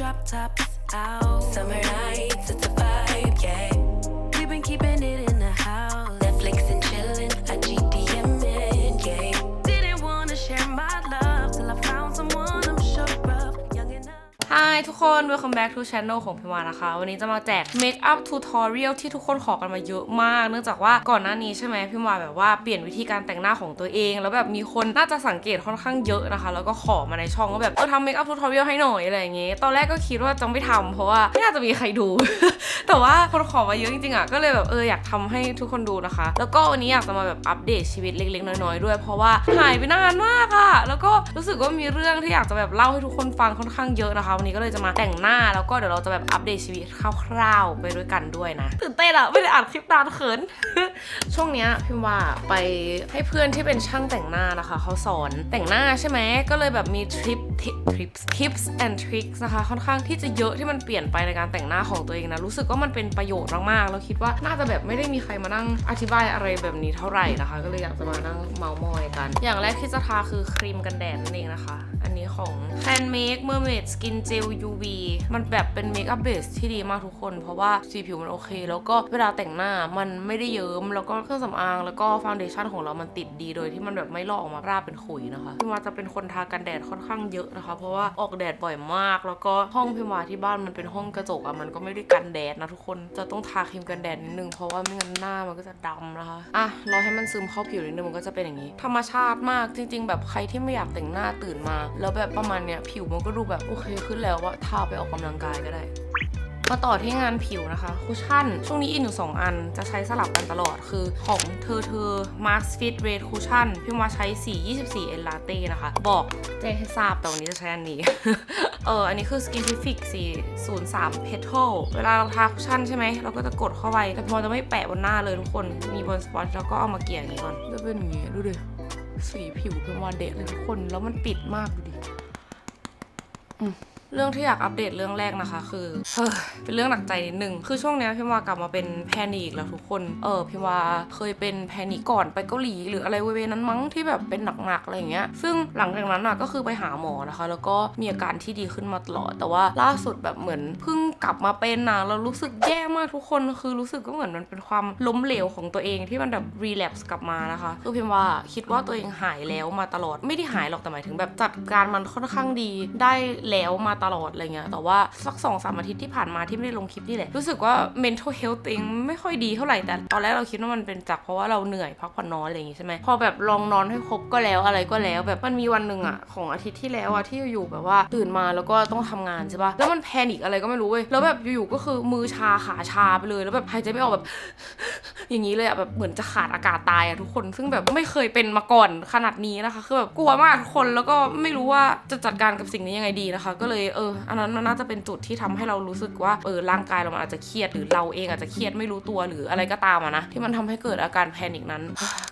drop tops out. Summer nights, it's a vibe, yeah. We've been keeping it in the house. Netflix and chillin', ฮายทุกคน welcome back to channel ของพิมวานะคะ วันนี้จะมาแจก make up tutorial ที่ทุกคนขอกันมาเยอะมาก เนื่องจากว่าก่อนหน้านี้ใช่ไหมพิมวาแบบว่าเปลี่ยนวิธีการแต่งหน้าของตัวเอง แล้วแบบมีคนน่าจะสังเกตค่อนข้างเยอะนะคะ แล้วก็ขอมาในช่องว่าแบบเออทำ make up tutorial ให้หน่อยอะไรอย่างเงี้ยตอนแรกก็คิดว่าจะไม่ทำเพราะว่าไม่น่าจะมีใครดู แต่ว่าคนขอมาเยอะจริงๆอะก็เลยแบบเอออยากทำให้ทุกคนดูนะคะ แล้วก็วันนี้อยากจะมาแบบอัปเดตชีวิตเล็ก ๆ น้อยๆด้วย เพราะว่าหายไปนานมากอะแล้วก็รู้สึกว่ามีเรื่องที่อยากจะแบบเล่าให้ทุกคนฟังค่อนข้างเยอะนะคะวันนี้ก็เลยจะมาแต่งหน้าแล้วก็เดี๋ยวเราจะแบบอัปเดตชีวิตคร่าวๆไปด้วยกันด้วยนะ ตื่นเต้นอะไม่ได้อ่านคลิปนานเขิน ช่วงเนี้ยพิมว่าไปให้เพื่อนที่เป็นช่างแต่งหน้านะคะเขาสอนแต่งหน้าใช่ไหมก็เลยแบบมีทริปทริป tips and tricks นะคะค่อนข้างที่จะเยอะที่มันเปลี่ยนไปในการแต่งหน้าของตัวเองนะ รู้สึกว่ามันเป็นประโยชน์มากๆ แล้วคิดว่าน่าจะแบบไม่ได้มีใครมานั่งอธิบายอะไรแบบนี้เท่าไหร่นะคะ ก็เลยอยากจะมานั่งเมาส์มอยกัน อย่างแรกที่จะทาคือครีมกันแดดนั่นเองนะคะ อันนี้ของ Fan Make Mermaid Skin Gel UV มันแบบเป็นเมคอัพเบสที่ดีมากทุกคน เพราะว่าสีผิวมันโอเค แล้วก็เวลาแต่งหน้ามันไม่ได้เยิ้มแล้วก็เครื่องสำอางแล้วก็ฟ u n เดชั่นของเรามันติดดีโดยที่มันแบบไม่ลอกออกมาราบเป็นขุยนะคะพี่วาจะเป็นคนทากันแดดค่อนข้างเยอะนะคะ เพราะว่าออกแดดบ่อยมาก แล้วก็ห้องพี่วาที่บ้านมันเป็นห้องกระจกอะมันก็ไม่ได้กันแดดนะทุกคนจะต้องทาครีมกันแดดนิดนึงเพราะว่าไม่งั้นหน้ามันก็จะดำนะคะอะรอให้มันซึมเข้าผิวนิดนึงมันก็จะเป็นอย่างนี้ ธรรมชาติมากจริง ๆ แบบใครที่ไม่อยากแต่งหน้าตื่นมา แล้วแบบประมาณเนี้ยผิวมันก็ดูแบบโอเคขึ้นแล้วว่าทาไปออกกำลังกายก็ได้ มาต่อที่งานผิวนะคะ คุชชั่น ช่วงนี้อินอยู่สองอันจะใช้สลับกันตลอดคือของเธอเธอ Max Fit Red Cushion พี่มาใช้สี 24 N Latte นะคะ บอกแจ้งให้ทราบแต่วันนี้จะใช้อันนี้ เอออันนี้คือ Skintific สี03 Petal เวลาเราทาคุชชั่นใช่ไหม เราก็จะกดเข้าไป แต่พอจะไม่แปะบนหน้าเลยทุกคนมีบนสปอนจ์แล้วก็เอามาเกลี่ยอย่างนี้ก่อนจะเป็นอย่างนี้ดูดิสีผิวเป็นวานเดะเลยทุกคนแล้วมันปิดมากดูดิ เรื่องที่อยากอัปเดตเรื่องแรกนะคะ คือเฮ้ยเป็นเรื่องหนักใจนิดนึงคือช่วงนี้พี่วากลับมาเป็นแพนิคแล้วทุกคน เออพี่ว่าเคยเป็นแพนิคก่อนไปเกาหลีหรืออะไรเวนั้นมั้งที่แบบเป็นหนักๆอะไรอย่างเงี้ย ซึ่งหลังจากนั้นอะก็คือไปหาหมอนะคะ แล้วก็มีอาการที่ดีขึ้นมาตลอดแต่ว่าล่าสุดแบบเหมือนเพิ่งกลับมาเป็นนะแล้วรู้สึกแย่มากทุกคนคือรู้สึกก็เหมือนมันเป็นความล้มเหลวของตัวเองที่มันแบบรีแลปส์กลับมานะคะคือพิมว่าคิดว่าตัวเองหายแล้วมาตลอดไม่ได้หายหรอกแต่หมายถึงแบบจัดการมันค่อนข้างดีได้แล้วมาตลอดอะไรเงี้ยแต่ว่าสักสองสามอาทิตย์ที่ผ่านมาที่ไม่ได้ลงคลิปนี่แหละรู้สึกว่า mental health ตัวเองไม่ค่อยดีเท่าไหร่แต่ตอนแรกเราคิดว่ามันเป็นจากเพราะว่าเราเหนื่อยพักผ่อนน้อยอะไรอย่างงี้ใช่ไหมพอแบบลองนอนให้ครบก็แล้วอะไรก็แล้ว แบบมันมีวันหนึ่งอะของอาทิตย์ที่แล้วอะที่อยู่ๆแบบว่าตื่นมาแล้วก็ต้องทำงานใช่ปะแล้วมันแพนิคอะไรก็ไม่รู้เว้ยแล้วแบบอยู่ๆก็คือมือชาขาชาไปเลย แล้วแบบหายใจไม่ออกแบบ อย่างนี้เลยอะแบบเหมือนจะขาดอากาศตายอะทุกคน ซึ่งแบบไม่เคยเป็นมาก่อนขนาดนี้นะคะ คือแบบกลัวมากทุกคนแล้วก็ไม่รู้ว่าจะจัดการกับสิ่งนี้ยังไงดีนะคะ ก็เลยเออ อันนั้นมันน่าจะเป็นจุดที่ทำให้เรารู้สึกว่าเออร่างกายเรามันอาจจะเครียดหรือเราเองอาจจะเครียดไม่รู้ตัวหรืออะไรก็ตามอะนะที่มันทำให้เกิดอาการแพนิคนั้น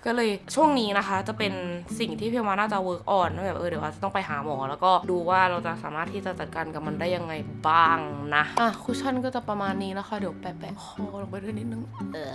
ก็เลยช่วงนี้นะคะ จะเป็นสิ่งที่พี่มาน่าจะ work on ว่าแบบเออเดี๋ยวอาจจะต้องไปหาหมอ แล้วก็ดูว่าเราจะสามารถที่จะจัดการกับมันได้ยังไงบ้างนะอะคุชชั่นก็จะประมาณนี้นะคะเดี๋ยวแปะๆคอลงไปด้วยนิดนึงเออ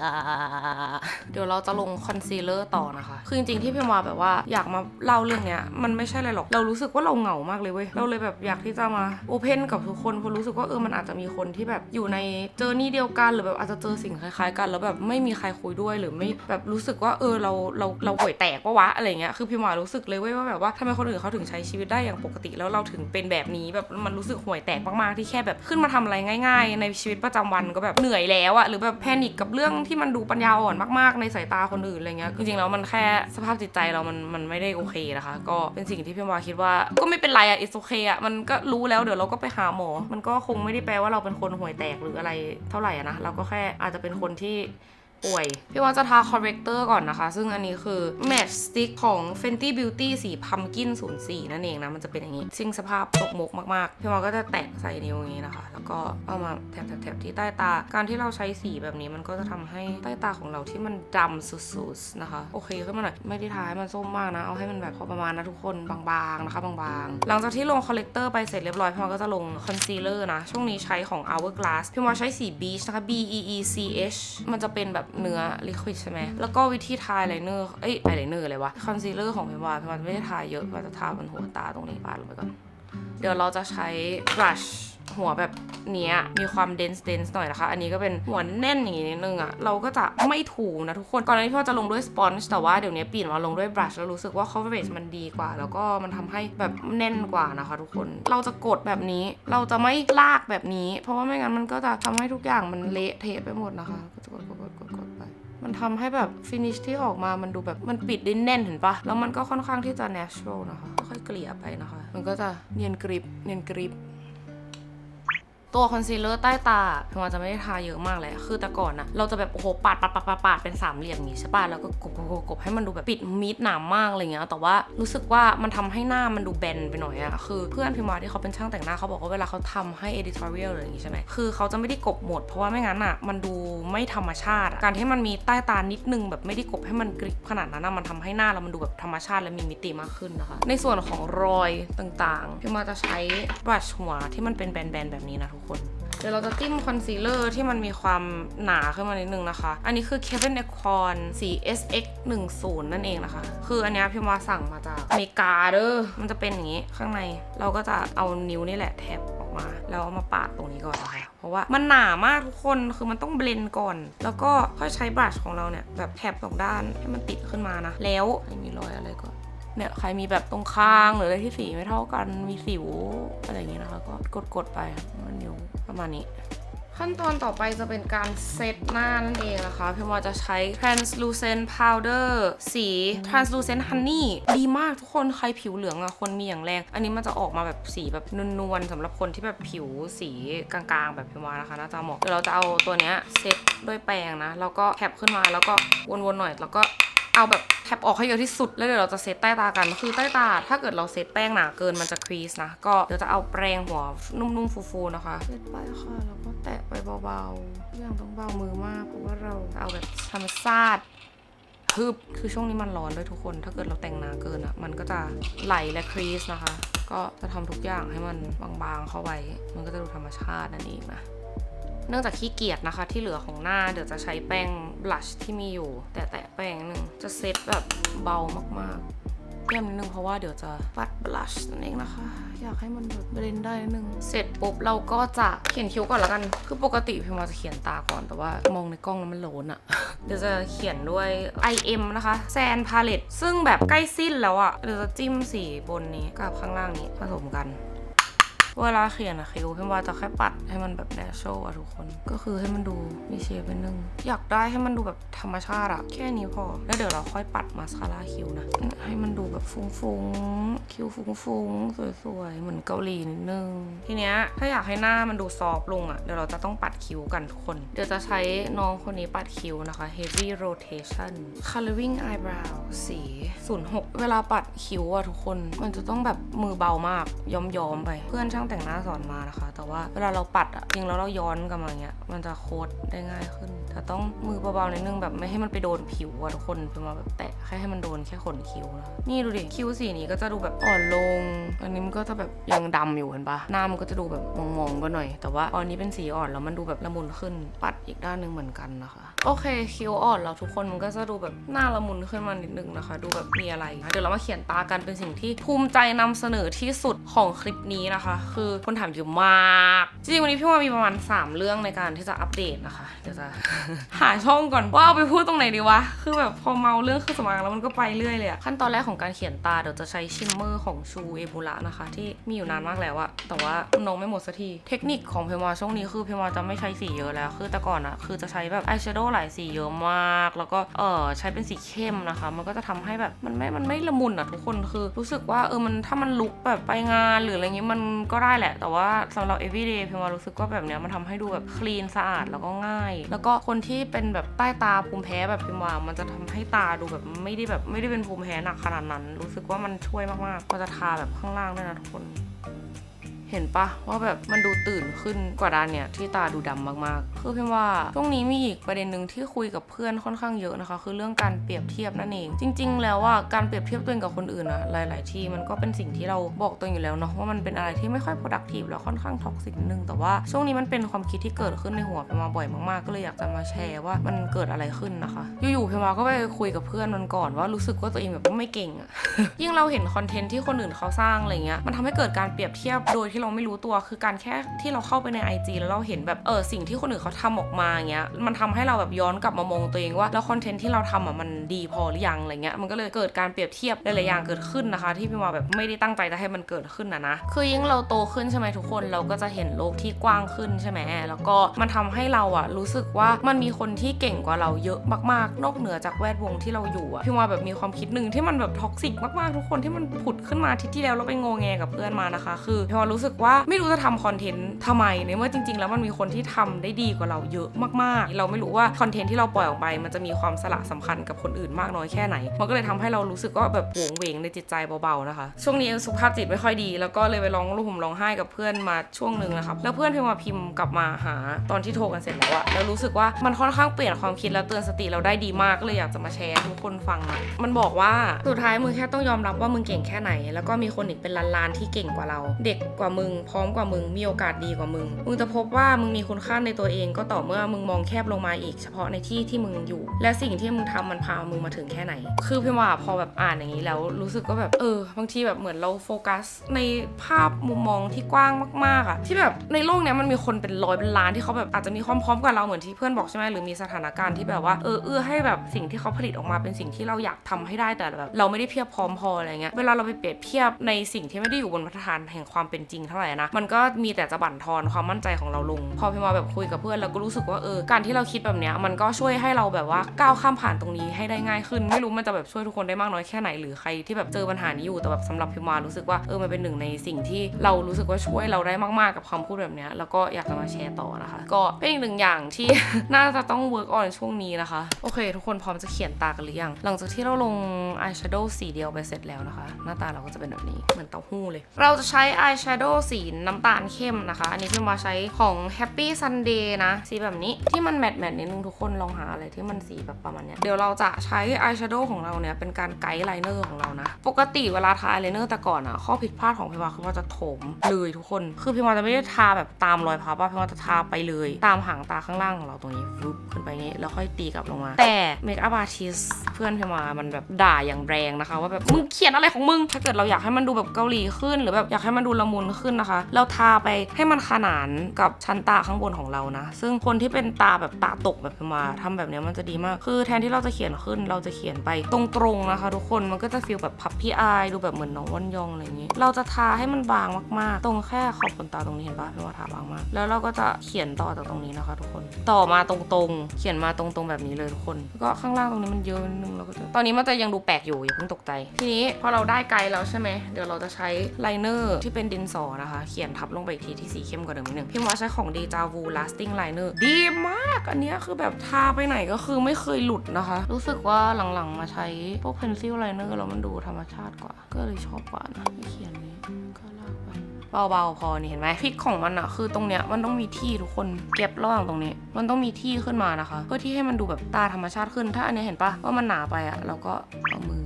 เดี๋ยวเราจะลงคอนซีลเลอร์ต่อนะคะ คือจริงๆที่พี่มาแบบว่าอยากมาเล่าเรื่องเนี้ยมันไม่ใช่อะไรหรอกเรารู้สึกว่าเราเหงามากเลยเว้ยเราเลยแบบอยากที่จะมาโอเพนกับทุกคนเพราะรู้สึกว่าเออมันอาจจะมีคนที่แบบอยู่ในเจอนี่เดียวกัน หรือแบบอาจจะเจอสิ่งคล้ายๆกัน แล้วแบบไม่มีใครคุยด้วยหรือไม่แบบรู้สึกว่าเออเราเราเราห่วยแตกปะวะอะไรเงี้ยคือพี่มารู้สึกเลยว่าแบบว่าทำไมคนอื่นเขาถึงใช้ชีวิตได้อย่างปกติ แล้วเราถึงเป็นแบบนี้แบบมันรู้สึกห่วยแตกมากๆที่แค่แบบขึ้นมาทำอะไรง่าย ๆ ในชีวิตประจำวันก็แบบเหนื่อยแล้วอะหรือแบบแพนิคกับเรื่องที่มันดูปัญญาอ่อนมากๆ ในสายตาคนอื่นอะไรเงี้ยจริงๆแล้วมันแค่สภาพจิตใจเรามันมันไม่ได้โอเคนะคะ ก็เป็นสิ่งที่พี่วาคิดว่าก็ไม่เป็นไรอะ it's okay อะมันก็รู้แล้วเดี๋ยวเราก็ไปหาหมอ มันก็คงไม่ได้แปลว่าเราเป็นคนห่วยแตกหรืออะไรเท่าไหร่อะนะเราก็แค่อาจจะเป็นคนที่ ป่วย พี่ว่าจะทา corrector ก่อนนะคะ ซึ่งอันนี้คือ match stick ของ Fenty Beauty สี pumpkin 04 นั่นเองนะ มันจะเป็นอย่างนี้ซิ่งสภาพตกมกมากๆ พี่ว่าก็จะแตะใส่นิ้วอย่างนี้นะคะ แล้วก็เอามาแถบๆที่ใต้ตา การที่เราใช้สีแบบนี้มันก็จะทำให้ใต้ตาของเราที่มันดำสุดๆนะคะ โอเคขึ้นมาหน่อย ไม่ได้ทาให้มันส้มมากนะ เอาให้มันแบบพอประมาณนะทุกคนบางๆนะคะบางๆ หลังจากที่ลง corrector ไปเสร็จเรียบร้อยพี่ว่าก็จะลง concealer นะ ช่วงนี้ใช้ของ hourglass พี่ว่าใช้สี beach นะคะ B E E C H มันจะเป็นแบบเนื้อ liquid ใช่ไหม แล้วก็วิธีทาไลเนอร์ เอ้ยไอไลเนอร์อะไรวะ คอนซีลเลอร์ของพี่ว่าพี่ว่าไม่ได้ทาเยอะพี่ว่าจะทาบนหัวตาตรงนี้ปาดลงไปก่อน เดี๋ยวเราจะใช้ brush หัวแบบเนี้ยมีความเดนส์เดนส์หน่อยนะคะ อันนี้ก็เป็นหัวแน่นอย่างนี้นิดนึงอะเราก็จะไม่ถูนะทุกคน ก่อนหน้านี้พี่ว่าจะลงด้วยสปอนจ์แต่ว่าเดี๋ยวนี้เปลี่ยนมาลงด้วยบรัชแล้วรู้สึกว่า coverage มันดีกว่า แล้วก็มันทำให้แบบแน่นกว่านะคะ ทุกคน เราจะกดแบบนี้ เราจะไม่ลากแบบนี้ เพราะว่าไม่งั้นมันก็จะทำให้ทุกอย่างมันเละเทะไปหมดนะคะก็จะกด มันทำให้แบบฟินิชที่ออกมามันดูแบบมันปิดได้แน่นเห็นปะแล้วมันก็ค่อนข้างที่จะ natural นะคะค่อยๆเกลี่ยไปนะคะ มันก็จะเนียนกริบเนียนกริบ ตัวคอนซีลเลอร์ใต้ตาพี่ว่าจะไม่ได้ทาเยอะมากเลย คือแต่ก่อนอะเราจะแบบโอ้โหปาดปาดปาดปาดปาดเป็นสามเหลี่ยมอย่างงี้ใช่ป่ะ แล้วก็กบกบกบให้มันดูแบบปิดมิดหนามากอะไรเงี้ย แต่ว่ารู้สึกว่ามันทำให้หน้ามันดูแบนไปหน่อยอะคือเพื่อนพิมว่าที่เขาเป็นช่างแต่งหน้าเขาบอกว่าเวลาเขาทำให้ editorial หรืออย่างงี้ใช่ไหมคือเขาจะไม่ได้กบหมด เพราะว่าไม่งั้นอะมันดูไม่ธรรมชาติ การที่มันมีใต้ตานิดนึงแบบไม่ได้กบให้มันกริบขนาดนั้นอะมันทำให้หน้าเรามันดูแบบธรรมชาติและมีมิติมากขึ้นนะคะ ในส่วนของรอยต่างๆพิมว่าจะใช้บรัชหัวที่มันเป็นแบนๆแบบนี้นะทุกคน เดี๋ยวเราจะจิ้มคอนซีลเลอร์ที่มันมีความหนาขึ้นมานิดนึงนะคะ อันนี้คือ Kevin a c o r n สี SX 1 0นั่นเองนะคะ คืออันนี้ยพิมว่าสั่งมาจากอเมริกาเด้อ มันจะเป็นอย่างนี้ข้างใน เราก็จะเอานิ้วนี่แหละแทบออกมาแล้วเอามาปาดตรงนี้ก่อนนะคะ เพราะว่ามันหนามากทุกคน คือมันต้องเบลนด์ก่อน แล้วก็ค่อยใช้บรัชของเราเนี่ยแบบแทบสองด้านให้มันติดขึ้นมานะ แล้วม่มีรอยอะไรก็ เนี่ยใครมีแบบตรงคางหรืออะไรที่สีไม่เท่ากันมีสิวอะไรอย่างเงี้ยนะคะ ก็กดกดๆไปมันนิ้วประมาณนี้ ขั้นตอนต่อไปจะเป็นการเซตหน้านั่นเองนะคะพี่ว่าจะใช้ translucent powder สี translucent honey ดีมากทุกคนใครผิวเหลืองอะคนมีอย่างแรง อันนี้มันจะออกมาแบบสีแบบนวลๆสำหรับคนที่แบบผิวสีกลางๆ แบบพี่ว่านะคะน่าจะเหมาะเดี๋ยวเราจะเอาตัวเนี้ยเซตด้วยแปรงนะแล้วก็แคปขึ้นมาแล้วก็วนๆหน่อยแล้วก็ เอาแบบแทบออกให้เยอะที่สุด แล้วเดี๋ยวเราจะเซตใต้ตากัน คือใต้ตา ถ้าเกิดเราเซตแป้งหนาเกินมันจะครีสนะ ก็เดี๋ยวจะเอาแปรงหัวนุ่มๆฟูๆนะคะเซตไปค่ะแล้วก็แตะไปเบาๆอย่างต้องเบามือมากเพราะว่าเราเอาแบบธรรมชาติฮึบคือช่วงนี้มันร้อนด้วยทุกคน ถ้าเกิดเราแต่งหนาเกินอะ่ะ มันก็จะไหลและครีสนะคะ ก็จะทำทุกอย่างให้มันบางๆเข้าไว้ มันก็จะดูธรรมชาตินั่นเองนะ เนื่องจากขี้เกียจนะคะ ที่เหลือของหน้าเดี๋ยวจะใช้แป้ง บลัชที่มีอยู่ แต่แตะแป้งนึงจะเซตแบบเบามากๆเยี่มนิดนึงเพราะว่าเดี๋ยวจะปัดบลัชนั่นเองนะคะ อยากให้มันแบบเบลนได้นิดนึง เสร็จปุ๊บเราก็จะเขียนคิ้วก่อนล้วกัน คือปกติพิมว่าจะเขียนตาก่อนแต่ว่ามองในกล้องแล้วมันโลนอะเดี๋ยวจะเขียนด้วย IM นะคะแซนพาเลตซึ่งแบบใกล้สิ้นแล้วอะเดี๋ยวจะจิ้มสีบนนี้กับข้างล่างนี้ผสมกัน เวลาเขียนอะคิวพี่ว่าจะแค่ปัดให้มันแบบแนช r a l อะทุกคน ก็คือให้มันดูมีเชฟเป็นนึง อยากได้ให้มันดูแบบธรรมชาติอะแค่นี้พอ แล้วเดี๋ยวเราค่อยปัดมาสคาร่าคิ้วนะ ให้มันดูแบบฟุ้งๆ คิ้วฟุ้งๆ สวยๆ เหมือนเกาหลีนิดนึง ทีเนี้ยถ้าอยากให้หน้ามันดูซอฟต์ลงอะเดี๋ยวเราจะต้องปัดคิ้วกันทุกคน เดี๋ยวจะใช้น้องคนนี้ปัดคิ้วนะคะ heavy rotation coloring eyebrow สี 06 เวลาปัดคิ้วอะทุกคน มันจะต้องแบบมือเบามากย้อมๆไป เพื่อนช่างแต่งหน้าสอนมานะคะ แต่ว่าเวลาเราปัดอะจริงแล้วเราย้อนกลับมาอย่างเงี้ยมันจะโคตรได้ง่ายขึ้น แต่ต้องมือเบาๆนิดนึงแบบไม่ให้มันไปโดนผิวอะทุกคนไปมาแบบแตะแค่ให้มันโดนแค่ขนคิ้วนะนี่ดูดิคิ้วสีนี้ก็จะดูแบบอ่อนลง อันนี้ ก็จะแบบยังดำอยู่เห็นปะหน้ามันก็จะดูแบบมองๆก็หน่อย แต่ว่าตอนนี้เป็นสีอ่อนแล้วมันดูแบบละมุนขึ้นปัดอีกด้านหนึ่งเหมือนกันนะคะ โอเคคิ้วอ่อนแล้วทุกคนมันก็จะดูแบบหน้าละมุนขึ้นมานิดนึงนะคะ ดูแบบมีอะไร เดี๋ยวเรามาเขียนตากันเป็นสิ่งที่ภูมิใจนำเสนอที่สุดของคลิปนี้นะคะ คือคนถามเยอะมากจริงวันนี้พี่ว่ามีประมาณ 3 เรื่องในการที่จะอัปเดตนะคะเดี๋ยวจะหาช่องก่อนว่าเอาไปพูดตรงไหนดีวะคือแบบพอเมาเรื่องเครื่องสำอางแล้วมันก็ไปเรื่อยเลยอะขั้นตอนแรกของการเขียนตาเดี๋ยวจะใช้ชิมเมอร์ของชูเอบุระนะคะที่มีอยู่นานมากแล้วอะแต่ว่าน้องไม่หมดสักที เทคนิคของเพมวาช่วงนี้คือเพมวาจะไม่ใช้สีเยอะแล้ว คือแต่ก่อนอะคือจะใช้แบบอายแชโดว์หลายสีเยอะมาก แล้วก็เออใช้เป็นสีเข้มนะคะ มันก็จะทำให้แบบมันไม่มันไม่ละมุนอะทุกคนคือรู้สึกว่าเออมันถ้ามันลุกแบบไปงานหรืออะไรเงี้ยมันก็ได้แหละ แต่ว่าสำหรับ everyday เพมวารู้สึกว่าแบบเนี้ยมันทำให้ดูแบบคลีนสะอาดแล้วก็ง่าย แล้วก็คนที่เป็นแบบใต้ตาภูมิแพ้แบบพิมวามันจะทำให้ตาดูแบบไม่ได้แบบไม่ได้เป็นภูมิแพ้หนักขนาดนั้น รู้สึกว่ามันช่วยมากๆ ก็จะทาแบบข้างล่างด้วยนะทุกคน เห็นปะว่าแบบมันดูตื่นขึ้นกว่าด้านเนี่ยที่ตาดูดำมากๆ คือพิมว่าช่วงนี้มีอีกประเด็นหนึ่งที่คุยกับเพื่อนค่อนข้างเยอะนะคะ คือเรื่องการเปรียบเทียบนั่นเอง จริง ๆ แล้วว่าการเปรียบเทียบตัวเองกับคนอื่นอะหลาย ๆ ที่มันก็เป็นสิ่งที่เราบอกตัวเองอยู่แล้วเนาะว่ามันเป็นอะไรที่ไม่ค่อย productive แล้วค่อนข้างท็อกซิกนึงแต่ว่าช่วงนี้มันเป็นความคิดที่เกิดขึ้นในหัวพิมมาบ่อยมากๆ ก็เลยอยากจะมาแชร์ว่ามันเกิดอะไรขึ้นนะคะ อยู่ๆพิมมาก็ไปคุยกับเพื่อนมันก่อนว่ารู้สึกว่าตัวเองแบบไม่เก่งอะยิ่งเราเห็นคอนเทนต์ที่คนอื่นเขาสร้างอะไรเงี้ยมันทำให้เกิดการเปรียบเทียบโดยที่เราไม่รู้ตัวคือการแค่ที่เราเข้าไปใน IG แล้วเราเห็นแบบเออสิ่งที่คนอื่นเขาทำออกมาเงี้ยมันทำให้เราแบบย้อนกลับมามองตัวเองว่าแล้วคอนเทนต์ที่เราทำอะมันดีพอหรือยังอะไรเงี้ยมันก็เลยเกิดการเปรียบเทียบหลายๆอย่างเกิดขึ้นนะคะ ที่พี่ว่าแบบไม่ได้ตั้งใจจะให้มันเกิดขึ้นนะนะคือยิ่งเราโตขึ้นใช่ไหมทุกคนเราก็จะเห็นโลกที่กว้างขึ้นใช่ไหมแล้วก็มันทำให้เราอะรู้สึกว่ามันมีคนที่เก่งกว่าเราเยอะมากๆ นอกเหนือจากแวดวงที่เราอยู่อะพี่ว่าแบบมีความคิดหนึ่งที่มันแบบท็อกซิกมากๆทุกคนที่มันผุดขึ้นมาทิตที่แล้วเราไปงงแงกับเพื่อนมานะคะ คือพี่ว่ารู้สึกว่าไม่รู้จะทำคอนเทนต์ทำไมในเมื่อจริง ๆ แล้วมันมีคนที่ทำได้ดีกว่าเราเยอะมากๆ เราไม่รู้ว่าคอนเทนต์ที่เราปล่อยออกไป มันจะมีความสละสำคัญกับคนอื่นมากน้อยแค่ไหน มันก็เลยทำให้เรารู้สึกว่าแบบโหวงเวงในจิตใจเบาๆนะคะ ช่วงนี้สุขภาพจิตไม่ค่อยดี แล้วก็เลยไปร้องรูห่มร้องไห้กับเพื่อนมาช่วงหนึ่งนะครับแล้วเพื่อนพิมพ์มาพิมพ์กลับมาหาตอนที่โทรกันเสร็จแล้วอะแล้วรู้สึกว่ามันค่อนข้างเปลี่ยนความคิดและเตือนสติเราได้ดีมากก็เลยอยากจะมาแชร์ให้ทุกคนฟังนะมันบอกว่าสุดท้ายมึงแค่ต้องยอมรับว่ามึงเก่งแค่ไหน แล้วก็มีคนอีกเป็นล้านๆที่เก่งกว่าเรา เด็กกว่ามึง พร้อมกว่ามึง มีโอกาสดีกว่ามึง มึงจะพบว่ามึงมีคุณค่าในตัวเองก็ต่อเมื่อมึงมองแคบลงมาอีกเฉพาะในที่ที่มึงอยู่ และสิ่งที่มึงทำมันพามึงมาถึงแค่ไหน คือพี่ว่าพอแบบอ่านอย่างนี้แล้วรู้สึกก็แบบเออบางทีแบบเหมือนเราโฟกัส ในภาพมุมมองที่กว้างมากๆอะที่แบบในโลกเนี้ยมันมีคนเป็นร้อยเป็นล้านที่เขาแบบอาจจะมีความพร้อมกว่าเราเหมือนที่เพื่อนบอกใช่ไหมหรือมีสถานการณ์ที่แบบว่าเออเอื้อให้แบบสิ่งที่เขาผลิตออกมาเป็นสิ่งที่เราอยากทำให้ได้แต่แบบเราไม่ได้เพียบพร้อมพออะไรเงี้ยเวลาเราไปเปรียบเทียบในสิ่งที่ไม่ได้อยู่บนมาตรฐานแห่งความเป็นจริงเท่าไหร่นะ มันก็มีแต่จะบั่นทอนความมั่นใจของเราลง พอพี่มาแบบคุยกับเพื่อนเราก็รู้สึกว่าเออการที่เราคิดแบบเนี้ยมันก็ช่วยให้เราแบบว่าก้าวข้ามผ่านตรงนี้ให้ได้ง่ายขึ้น ไม่รู้มันจะแบบช่วยทุกคนได้มากน้อยแค่ไหนหรือใครที่แบบเจอปัญหานี้อยู่แต่แบบสำหรับพี่มารู้สึกว่าเออมันเป็นหนึ่งในสิ่งที่เรารู้สึกว่าช่วยเราได้มากๆกับคำพูดแบบเนี้ยแล้วก็อยากจะมาแชร์ต่อนะคะ ก็เป็นอีกหนึ่งอย่างที่น่าจะต้อง work on ช่วงนี้นะคะโอเค ทุกคนพร้อมจะเขียนตากันหรือยังหลังจากที่เราลง eyeshadow สีเดียวไปเสร็จแล้วนะคะ หน้าตาเราก็จะเป็นแบบนี้เหมือนเต้าหู้เลย เราจะใช้ eyeshadow สีน้ำตาลเข้มนะคะ อันนี้พี่มาใช้ของ Happy Sunday นะ สีแบบนี้ที่มันแมทแมทนิดนึงทุกคนลองหาอะไรที่มันสีแบบประมาณเนี้ยเดี๋ยวเราจะใช้ eyeshadow ของเราเนี่ยเป็นการไกด์ไลเนอร์ของเรานะ ปกติเวลาทาไอไลเนอร์แต่ก่อนอะข้อผิดพลาดของพี่วาคือว่าจะถมเลยทุกคน คือพี่วาจะไม่ได้ทาแบบตามรอยพับอะพี่วาจะทาไปเลย ตามหางตาข้างล่างของเราตรงนี้ฟึบขึ้นไปงี้แล้วค่อยตีกลับลงมา แต่เมคอัพอาร์ติสเพื่อนพี่วามันแบบด่าอย่างแรงนะคะ ว่าแบบมึงเขียนอะไรของมึงถ้าเกิดเราอยากให้มันดูแบบเกาหลีขึ้น หรือแบบอยากให้มันดูละมุนขึ้นนะคะ เราทาไปให้มันขนานกับชั้นตาข้างบนของเรานะ ซึ่งคนที่เป็นตาแบบตาตกแบบพี่วาทำแบบนี้มันจะดีมาก คือแทนที่เราจะเขียนขึ้นเราจะเขียนไปตรงๆนะคะ ทุกคนมันก็จะฟีลแบบพับพี่อายดูแบบเหมือนน้องวันยองอะไรอย่างนี้ เราจะทาให้มันบางมากๆ ตรงแค่ขอบขนตาตรงนี้เห็นปะพี่ว่าทาบางมาก แล้วเราก็จะเขียนต่อจากตรงนี้นะคะ ทุกคน ต่อมาตรงๆ เขียนมาตรงๆแบบนี้เลยทุกคนแล้วก็ข้างล่างตรงนี้มันเยอะนิดนึงเราก็จะตอนนี้มันจะยังดูแปลกอยู่อย่าเพิ่งตกใจ ทีนี้พอเราได้ไกด์แล้วใช่ไหมเดี๋ยวเราจะใช้ไลเนอร์ที่เป็นดินสอนะคะ เขียนทับลงไปอีกทีที่สีเข้มกว่าเดิมนิดนึงพี่ว่าใช้ของ Deja Vu Lasting Liner ดีมาก อันนี้คือแบบทาไปไหนก็คือไม่เคยหลุดนะคะ รู้สึกว่าหลังๆมาใช้พวก pencil liner แล้วมันดูธรรมชาติกว่า ก็เลยชอบกว่านะไม่เขียนนี้ก็ลากไปเบาๆพอนี่เห็นไหมพริกของมันอะคือตรงเนี้ยมันต้องมีที่ทุกคนเก็บระหว่างตรงนี้ มันต้องมีที่ขึ้นมานะคะ เพื่อที่ให้มันดูแบบตาธรรมชาติขึ้น ถ้าอันนี้เห็นปะว่ามันหนาไปอะเราก็เอามือ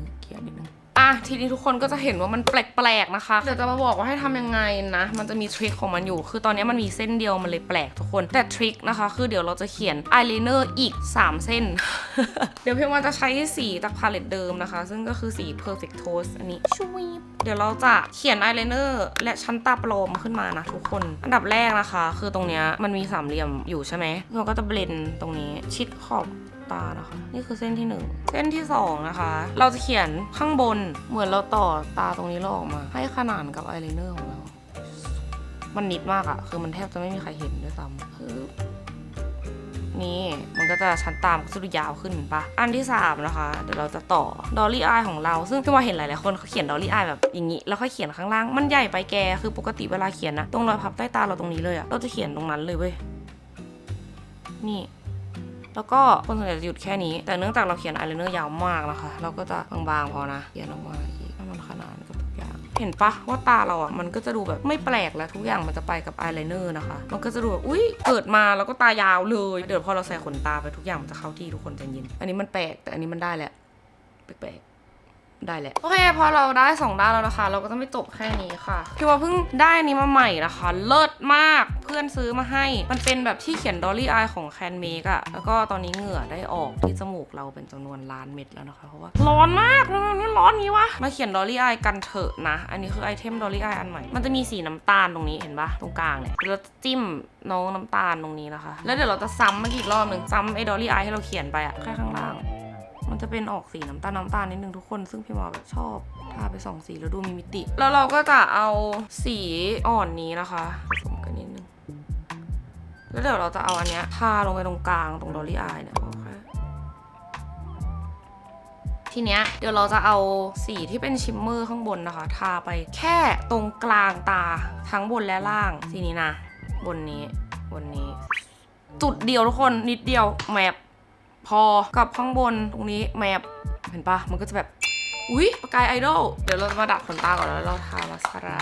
อะทีนี้ทุกคนก็จะเห็นว่ามันแปลกๆนะคะ เดี๋ยวจะมาบอกว่าให้ทำยังไงนะ มันจะมีทริคของมันอยู่ คือตอนนี้มันมีเส้นเดียวมันเลยแปลกทุกคน แต่ทริคนะคะ คือเดี๋ยวเราจะเขียนอายไลเนอร์อีก 3 เส้น เดี๋ยวเพียงว่าจะใช้สีจากพาเลตเดิมนะคะ ซึ่งก็คือสี perfect toast อันนี้ชุยเดี๋ยวเราจะเขียนอายไลเนอร์และชั้นตาปลอมขึ้นมานะทุกคน อันดับแรกนะคะ คือตรงเนี้ยมันมีสามเหลี่ยมอยู่ใช่ไหมเราก็จะเบลนตรงนี้ชิดขอบ ตานะคะ นี่คือเส้นที่หนึ่งเส้นที่สองนะคะ เราจะเขียนข้างบนเหมือนเราต่อตาตรงนี้เราออกมา ให้ขนานกับอายไลเนอร์ของเรา มันนิดมากอะคือมันแทบจะไม่มีใครเห็นด้วยซ้ำคือนี่มันก็จะชั้นตามก็จะดูยาวขึ้นเห็นปะอันที่ 3 นะคะ เดี๋ยวเราจะต่อดอลลี่อายของเรา ซึ่งพี่ว่าเห็นหลายๆคนเขาเขียนดอลลี่อายแบบอย่างนี้ แล้วค่อยเขียนข้างล่าง มันใหญ่ไปแก คือปกติเวลาเขียนนะ ตรงรอยพับใต้ตาเราตรงนี้เลยอะเราจะเขียนตรงนั้นเลยเว้ย นี่ แล้วก็คนส่วนใหญ่จะหยุดแค่นี้ แต่เนื่องจากเราเขียนอายไลเนอร์ยาวมากนะคะ เราก็จะบางๆพอนะเขียนออกมาอีกให้มันขนาดกับทุกอย่างเห็นปะว่าตาเราอะมันก็จะดูแบบไม่แปลกแล้วทุกอย่างมันจะไปกับอายไลเนอร์นะคะ มันก็จะดูแบบอุ้ยเกิดมาแล้วก็ตายาวเลย เดี๋ยวพอเราใส่ขนตาไปทุกอย่างมันจะเข้าที่ทุกคนใจเย็น อันนี้มันแปลกแต่อันนี้มันได้แหละแปลกๆ ได้แหละโอเคพอเราได้สองด้านแล้วนะคะ เราก็จะไม่จบแค่นี้ค่ะพี่ว่าเพิ่งได้นี้มาใหม่นะคะ เลิศมากเพื่อนซื้อมาให้ มันเป็นแบบที่เขียนดอลลี่อายของแคนเมกอะแล้วก็ตอนนี้เหงื่อได้ออกที่จมูกเราเป็นจำนวนล้านเม็ดแล้วนะคะเพราะว่าร้อนมากทำไมมันร้อนงี้วะมาเขียนดอลลี่อายกันเถอะนะ อันนี้คือไอเทมดอลลี่อายอันใหม่ มันจะมีสีน้ำตาลตรงนี้เห็นปะตรงกลางเนี่ยเราจะจิ้มน้องน้ำตาลตรงนี้นะคะ แล้วเดี๋ยวเราจะซ้ำมันอีกรอบหนึ่งซ้ำไอ้ดอลลี่อายให้เราเขียนไปอะแค่ข้างล่าง จะเป็นออกสีน้ำตาลน้ำตาลนิดนึงทุกคน ซึ่งพี่หมอแบบชอบทาไปสองสีแล้วดูมีมิติ แล้วเราก็จะเอาสีอ่อนนี้นะคะผสมกันนิดนึง แล้วเดี๋ยวเราจะเอาอันเนี้ยทาลงไปตรงกลางตรงดอลลี่อายเนี่ยโอเคทีเนี้ยเดี๋ยวเราจะเอาสีที่เป็นชิมเมอร์ข้างบนนะคะ ทาไปแค่ตรงกลางตาทั้งบนและล่าง สีนี้นะ บนนี้ บนนี้ จุดเดียวทุกคนนิดเดียวแมป พอกับข้างบนตรงนี้แมปเห็นปะมันก็จะแบบ อุ๊ยประกายไอดอล เดี๋ยวเราจะมาดัดขนตาก่อนแล้วเราทามาสคาร่า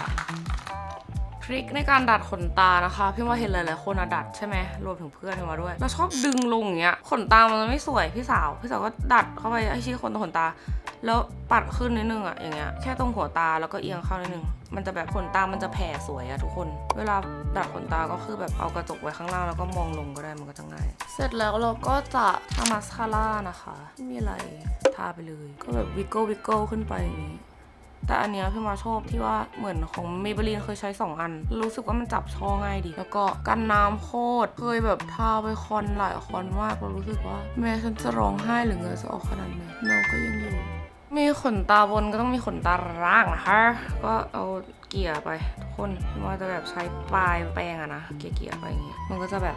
ทริคในการดัดขนตานะคะพี่ว่าเห็นหลายๆคนอะดัดใช่ไหมรวมถึงเพื่อนเข้ามาด้วยเราชอบดึงลงอย่างเงี้ยขนตามันไม่สวยพี่สาว พี่สาวก็ดัดเข้าไปไอ้ชี้ขนตาขนตา แล้วปัดขึ้นนิดนึงอะอย่างเงี้ยแค่ตรงหัวตาแล้วก็เอียงเข้านิดนึงมันจะแบบขนตามันจะแผ่สวยอะทุกคน เวลาดัดขนตาก็คือแบบเอากระจกไว้ข้างล่างแล้วก็มองลงก็ได้มันก็จะง่าย เสร็จแล้วเราก็จะทามาสคาร่านะคะไม่มีอะไรทาไปเลย ก็แบบวิกเกิลวิกเกิลขึ้นไปอย่างนี้ แต่อันเนี้ยพี่มาชอบที่ว่าเหมือนของเมเบลีนเคยใช้ 2 อัน รู้สึกว่ามันจับช่อง่ายดี แล้วก็กันน้ำโคตรเคยแบบทาไปคอนหลายคอนมากเรารู้สึกว่า แม้ฉันจะร้องไห้หรือเงอจะออกขนาดไหนเราก็ยังอยู่มีขนตาบนก็ต้องมีขนตาล่างนะคะ ก็เอาเกี่ยไป ทุกคนพี่ว่าจะแบบใช้ปลายแป้งอะนะเกี่ยเกี่ยๆไปอย่างเงี้ยมันก็จะแบบ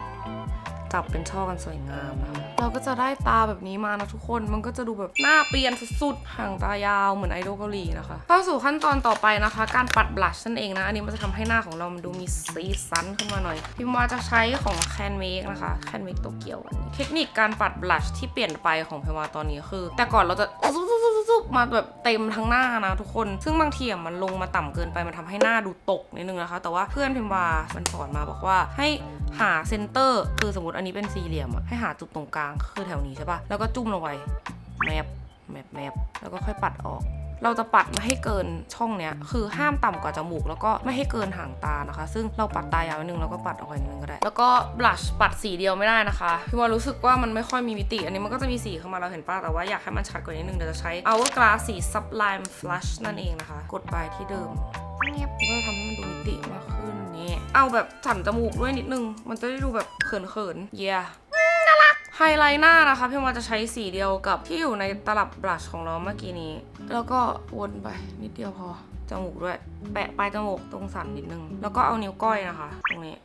จับเป็นช่อกันสวยงามนะคะเราก็จะได้ตาแบบนี้มานะทุกคนมันก็จะดูแบบหน้าเปลี่ยนสุดๆห่างตายาวเหมือนไอดอลเกาหลีนะคะเข้าสู่ขั้นตอนต่อไปนะคะ การปัดบลัชนั่นเองนะ อันนี้มันจะทำให้หน้าของเรามันดูมีสีสันขึ้นมาหน่อยพี่ว่าจะใช้ของแคนเมกนะคะแคนเมกโตเกียวอันนี้เทคนิคการปัดบลัชที่เปลี่ยนไปของพี่ว่าตอนนี้คือ แต่ก่อนเราจะ ซุบมาแบบเต็มทั้งหน้านะทุกคน ซึ่งบางทีอะมันลงมาต่ำเกินไปมันทำให้หน้าดูตกนิดนึงนะคะ แต่ว่าเพื่อนพิมพ์วามันสอนมาบอกว่าให้หาเซนเตอร์ คือสมมติอันนี้เป็นสี่เหลี่ยมอะให้หาจุดตรงกลางคือแถวนี้ใช่ปะแล้วก็จุ่มลงไปแมปแมปแมปแล้วก็ค่อยปัดออก เราจะปัดไม่ให้เกินช่องเนี้ยคือห้ามต่ำกว่าจมูก แล้วก็ไม่ให้เกินหางตานะคะ ซึ่งเราปัดตายาวนิดนึงแล้วก็ปัดออกไปนิดนึงก็ได้ แล้วก็บลัชปัดสีเดียวไม่ได้นะคะพี่ว่ารู้สึกว่ามันไม่ค่อยมีมิติ อันนี้มันก็จะมีสีเข้ามาเราเห็นป่ะแต่ว่าอยากให้มันชัดกว่านี้นิดนึงเดี๋ยวจะใช้ Hourglass สี Sublime Flush นั่นเองนะคะ กดไปที่เดิมเงียบก็จะทำให้มันดูมิติมากขึ้นนี่เอาแบบสั่นจมูกด้วยนิดนึง มันจะได้ดูแบบเขินๆเย้ ไฮไลท์หน้านะคะพี่มาจะใช้สีเดียวกับที่อยู่ในตลับบลัชของเราเมื่อกี้นี้ แล้วก็วนไปนิดเดียวพอจมูกด้วย แปะปลายจมูกตรงสันนิดนึง แล้วก็เอานิ้วก้อยนะคะ ตรงนี้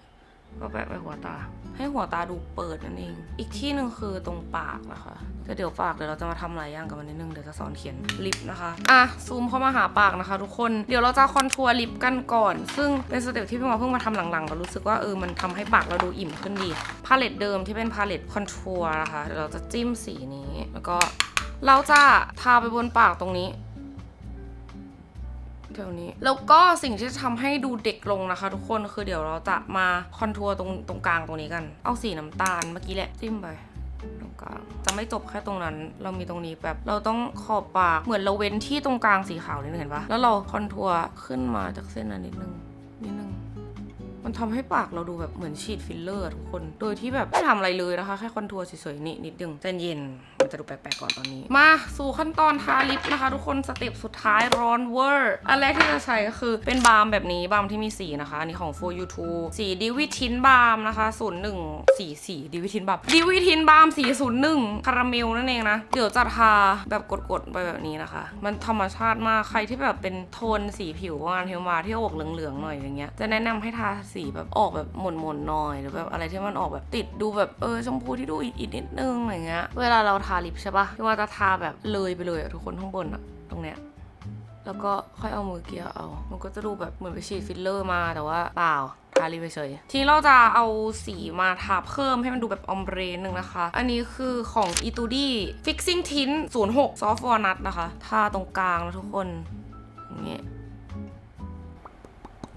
ก็แปะไปหัวตา ให้หัวตาดูเปิดนั่นเอง อีกที่หนึ่งคือตรงปากนะคะแต่เดี๋ยวปากเดี๋ยวเราจะมาทำหลายอย่างกับมันนิดนึงเดี๋ยวจะสอนเขียนลิปนะคะ อะซูมเข้ามาหาปากนะคะ ทุกคนเดี๋ยวเราจะคอนทัวร์ลิปกันก่อน ซึ่งเป็นสเต็ปที่พี่หมอเพิ่งมาทำหลังๆก็รู้สึกว่าเออมันทำให้ปากเราดูอิ่มขึ้นดีพาเลตเดิมที่เป็นพาเลตคอนทัวร์นะคะเดี๋ยวเราจะจิ้มสีนี้ แล้วก็เราจะทาไปบนปากตรงนี้ แถวนี้ แล้วก็สิ่งที่จะทำให้ดูเด็กลงนะคะ ทุกคนคือเดี๋ยวเราจะมาคอนทัวร์ตรงตรงกลางตรงนี้กัน เอาสีน้ำตาลเมื่อกี้แหละจิ้มไปตรงกลางจะไม่จบแค่ตรงนั้น เรามีตรงนี้แบบเราต้องขอบปากเหมือนเราเว้นที่ตรงกลางสีขาวนิดนึงเห็นปะแล้วเราคอนทัวร์ขึ้นมาจากเส้นนั้นนิดนึงนิดนึง มันทำให้ปากเราดูแบบเหมือนฉีดฟิลเลอร์ทุกคน โดยที่แบบไม่ทำอะไรเลยนะคะ แค่คอนทัวร์เฉยๆนี่นิดนึงใจเย็น มันจะดูแปลกๆก่อนตอนนี้ มาสู่ขั้นตอนทาลิปนะคะ ทุกคนสเต็ปสุดท้ายร้อนเวอร์อันแรกที่จะใช้ก็คือเป็นบาล์มแบบนี้บาล์มที่มีสีนะคะ อันนี้ของ for you to สีดิวิทินบาล์มนะคะ01สีสีดิวิทินบาล์มดิวิทินบาล์มสี01 คาราเมลนั่นเองนะ เดี๋ยวจะทาแบบกดๆไปแบบนี้นะคะ มันธรรมชาติมากใครที่แบบเป็นโทนสีผิวงานเทลมาที่ออกเหลืองๆหน่อยอย่างเงี้ยจะแนะนำให้ทาสีแบบออกแบบหม่นๆหน่อย หรือแบบอะไรที่มันออกแบบติดดูแบบเออชมพูที่ดูอิดๆนิดนึงอะไรเงี้ย เวลาเราทาลิปใช่ปะพี่ว่าจะทาแบบเลยไปเลยอะทุกคนข้างบนอะตรงเนี้ยแล้วก็ค่อยเอามือเกี่ยเอา มันก็จะดูแบบเหมือนไปฉีดฟิลเลอร์มาแต่ว่าเปล่าทาลิปเฉยทีเราจะเอาสีมาทาเพิ่มให้มันดูแบบออมเบรนหนึ่งนะคะ อันนี้คือของ e t u d i Fixing Tint 06 Soft Walnut นะคะ ทาตรงกลางนะทุกคนอย่างเงี้ย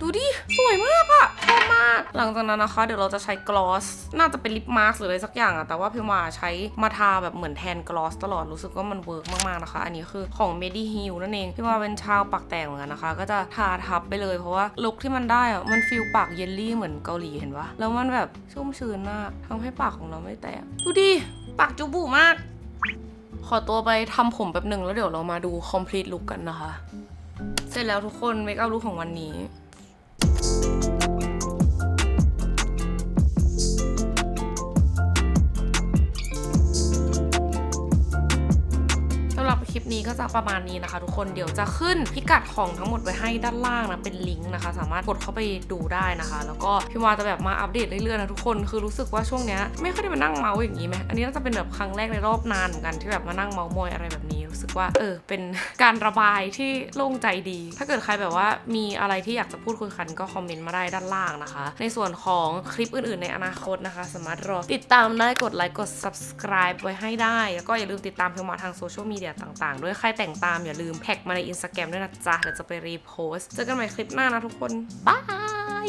ดูดิ สวยมากอะชอบมาก หลังจากนั้นนะคะ เดี๋ยวเราจะใช้กลอส น่าจะเป็นลิปมาสก์หรืออะไรสักอย่างอะแต่ว่าพิมว่าใช้มาทาแบบเหมือนแทนกลอสตลอดรู้สึกว่ามันเวิร์กมากๆนะคะ อันนี้คือของ m e d i h e a l นั่นเองพิมว่าเป็นชาวปากแตกเหมือนกันนะคะ ก็จะทาทับไปเลยเพราะว่าลุคที่มันได้อะมันฟีลปากเยลลี่เหมือนเกาหลีเห็นปะแล้วมันแบบชุ่มชื้นมากทำให้ปากของเราไม่แตกดูดิปากจุบุมาก ขอตัวไปทำผมแป๊บหนึ่งแล้วเดี๋ยวเรามาดู complete look กันนะคะ เสร็จแล้วทุกคนเมคอัพลุคของวันนี้ ลิปนี้ก็จะประมาณนี้นะคะ ทุกคนเดี๋ยวจะขึ้นพิกัดของทั้งหมดไว้ให้ด้านล่างนะเป็นลิงก์นะคะ สามารถกดเข้าไปดูได้นะคะ แล้วก็พี่วาจะแบบมาอัปเดตเรื่อยๆนะทุกคนคือรู้สึกว่าช่วงเนี้ยไม่ค่อยได้มานั่งเมาส์อย่างนี้ไหมอันนี้น่าจะเป็นแบบครั้งแรกในรอบนานเหมือนกันที่แบบมานั่งเมาส์มอยอะไรแบบนี้รู้สึกว่าเออเป็นการระบายที่โล่งใจดี ถ้าเกิดใครแบบว่ามีอะไรที่อยากจะพูดคุยกันก็คอมเมนต์มาได้ด้านล่างนะคะ ในส่วนของคลิปอื่นๆ ในอนาคตนะคะ สามารถรอติดตามได้กดไลค์กด subscribe ไว้ให้ได้ แล้วก็อย่าลืมติดตามเพลงมาทางโซเชียลมีเดียต่างๆด้วยใครแต่งตามอย่าลืมแท็กมาในอินสตาแกรมด้วยนะจ๊ะเดี๋ยวจะไปรีโพสต์เจอกันใหม่คลิปหน้านะทุกคนบาย